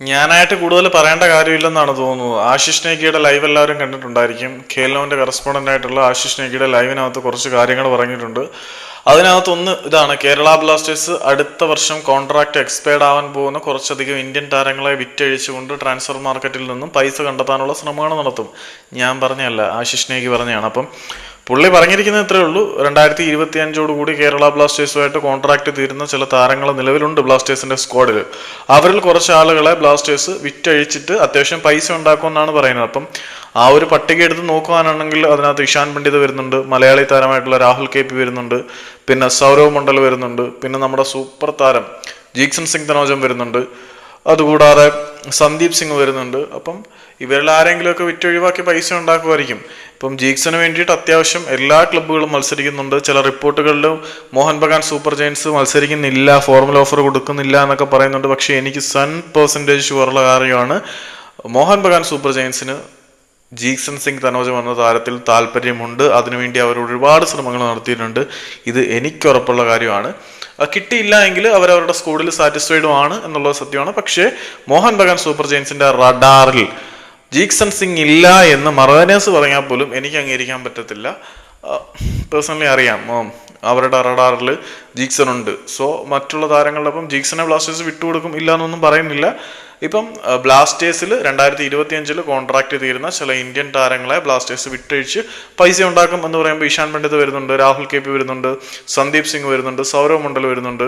ഞാനായിട്ട് കൂടുതൽ പറയേണ്ട കാര്യമില്ലെന്നാണ് തോന്നുന്നത്. ആശിഷ് നേഗിയുടെ ലൈവ് എല്ലാവരും കണ്ടിട്ടുണ്ടായിരിക്കും. ഖേലോന്റെ കറസ്പോണ്ടന്റ് ആയിട്ടുള്ള ആശിഷ് നേഗിയുടെ ലൈവിനകത്ത് കുറച്ച് കാര്യങ്ങൾ പറഞ്ഞിട്ടുണ്ട്. അതിനകത്ത് ഒന്ന് ഇതാണ്. കേരള ബ്ലാസ്റ്റേഴ്സ് അടുത്ത വർഷം കോൺട്രാക്ട് എക്സ്പയർഡ് ആവാൻ പോകുന്ന കുറച്ചധികം ഇന്ത്യൻ താരങ്ങളെ വിറ്റഴിച്ചുകൊണ്ട് ട്രാൻസ്ഫർ മാർക്കറ്റിൽ നിന്നും പൈസ കണ്ടെത്താനുള്ള ശ്രമങ്ങൾ നടത്തും. ഞാൻ പറഞ്ഞല്ല ആശിഷ് നേഗി പറഞ്ഞതാണ്. അപ്പം പുള്ളി പറഞ്ഞിരിക്കുന്നത് ഇത്രേ ഉള്ളൂ. രണ്ടായിരത്തി ഇരുപത്തി അഞ്ചോട് കൂടി കേരള ബ്ലാസ്റ്റേഴ്സുമായിട്ട് കോൺട്രാക്ട് തീരുന്ന ചില താരങ്ങൾ നിലവിലുണ്ട് ബ്ലാസ്റ്റേഴ്സിന്റെ സ്ക്വാഡിൽ അവരിൽ കുറച്ച് ആളുകളെ ബ്ലാസ്റ്റേഴ്സ് വിറ്റഴിച്ചിട്ട് അത്യാവശ്യം പൈസ ഉണ്ടാക്കുമെന്നാണ് പറയുന്നത്. അപ്പം ആ ഒരു പട്ടിക എടുത്ത് നോക്കുവാനാണെങ്കിൽ അതിനകത്ത് ഇഷാൻ പണ്ഡിത് വരുന്നുണ്ട് മലയാളി താരമായിട്ടുള്ള രാഹുൽ കെ പി വരുന്നുണ്ട് പിന്നെ സൗരവ് മണ്ഡൽ വരുന്നുണ്ട് പിന്നെ നമ്മുടെ സൂപ്പർ താരം ജീക്സൺ സിംഗ് തനോജം വരുന്നുണ്ട്. അതുകൂടാതെ സന്ദീപ് സിംഗ് വരുന്നുണ്ട്. അപ്പം ഇവരിൽ ആരെങ്കിലുമൊക്കെ വിറ്റൊഴിവാക്കി പൈസ ഉണ്ടാക്കുമായിരിക്കും. ഇപ്പം ജീക്സിന് വേണ്ടിയിട്ട് അത്യാവശ്യം എല്ലാ ക്ലബ്ബുകളും മത്സരിക്കുന്നുണ്ട്. ചില റിപ്പോർട്ടുകളിലും മോഹൻ ബഗാൻ സൂപ്പർ ജയൻസ് മത്സരിക്കുന്നില്ല ഫോർമൽ ഓഫർ കൊടുക്കുന്നില്ല എന്നൊക്കെ പറയുന്നുണ്ട്. പക്ഷേ എനിക്ക് സൺ പെർസെന്റേജ് ഷുവറുള്ള കാര്യമാണ്. മോഹൻ ബഗാൻ സൂപ്പർ ജയൻസിന് ജീക്സൺ സിംഗ് തനോജ് വന്ന താരത്തിൽ താല്പര്യമുണ്ട്. അതിനുവേണ്ടി അവർ ഒരുപാട് ശ്രമങ്ങൾ നടത്തിയിട്ടുണ്ട്. ഇത് എനിക്ക് ഉറപ്പുള്ള കാര്യമാണ്. കിട്ടിയില്ല എങ്കിൽ അവരവരുടെ സ്കൂളിൽ സാറ്റിസ്ഫൈഡും ആണ് എന്നുള്ളത് സത്യമാണ്. പക്ഷേ മോഹൻ ബഗാൻ സൂപ്പർ ജെയിൻസിന്റെ റഡാറിൽ ജീക്സൺ സിംഗ് ഇല്ല എന്ന് മറവനേഴ്സ് പറഞ്ഞാൽ പോലും എനിക്ക് അംഗീകരിക്കാൻ പറ്റത്തില്ല. പേഴ്സണലി അറിയാം. അവരുടെ റഡാറിൽ ജീക്സൺ ഉണ്ട്. സോ മറ്റുള്ള താരങ്ങളുടെ ഒപ്പം ജീക്സനെ ബ്ലാസ്റ്റേഴ്സ് വിട്ടുകൊടുക്കും ഇല്ല എന്നൊന്നും പറയുന്നില്ല. ഇപ്പം ബ്ലാസ്റ്റേഴ്സിൽ രണ്ടായിരത്തി ഇരുപത്തി അഞ്ചിൽ കോൺട്രാക്ട് തീരുന്ന ചില ഇന്ത്യൻ താരങ്ങളെ ബ്ലാസ്റ്റേഴ്സ് വിട്ടഴിച്ച് പൈസ ഉണ്ടാക്കും എന്ന് പറയുമ്പോൾ ഇഷാൻ പണ്ഡിത് വരുന്നുണ്ട് രാഹുൽ കെ പി വരുന്നുണ്ട് സന്ദീപ് സിംഗ് വരുന്നുണ്ട് സൗരവ് മണ്ഡൽ വരുന്നുണ്ട്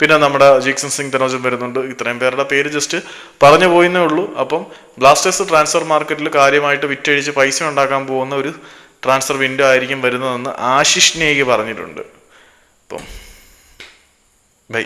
പിന്നെ നമ്മുടെ ജീക്സൺ സിംഗ് തനോജൻ വരുന്നുണ്ട്. ഇത്രയും പേരുടെ പേര് ജസ്റ്റ് പറഞ്ഞു പോയിന്നേ ഉള്ളൂ. അപ്പം ബ്ലാസ്റ്റേഴ്സ് ട്രാൻസ്ഫർ മാർക്കറ്റിൽ കാര്യമായിട്ട് വിറ്റഴിച്ച് പൈസ ഉണ്ടാക്കാൻ പോകുന്ന ഒരു ട്രാൻസ്ഫർ വിൻഡോ ആയിരിക്കും വരുന്നതെന്ന് ആശിഷ് നേഗി പറഞ്ഞിട്ടുണ്ട്. അപ്പം ബൈ.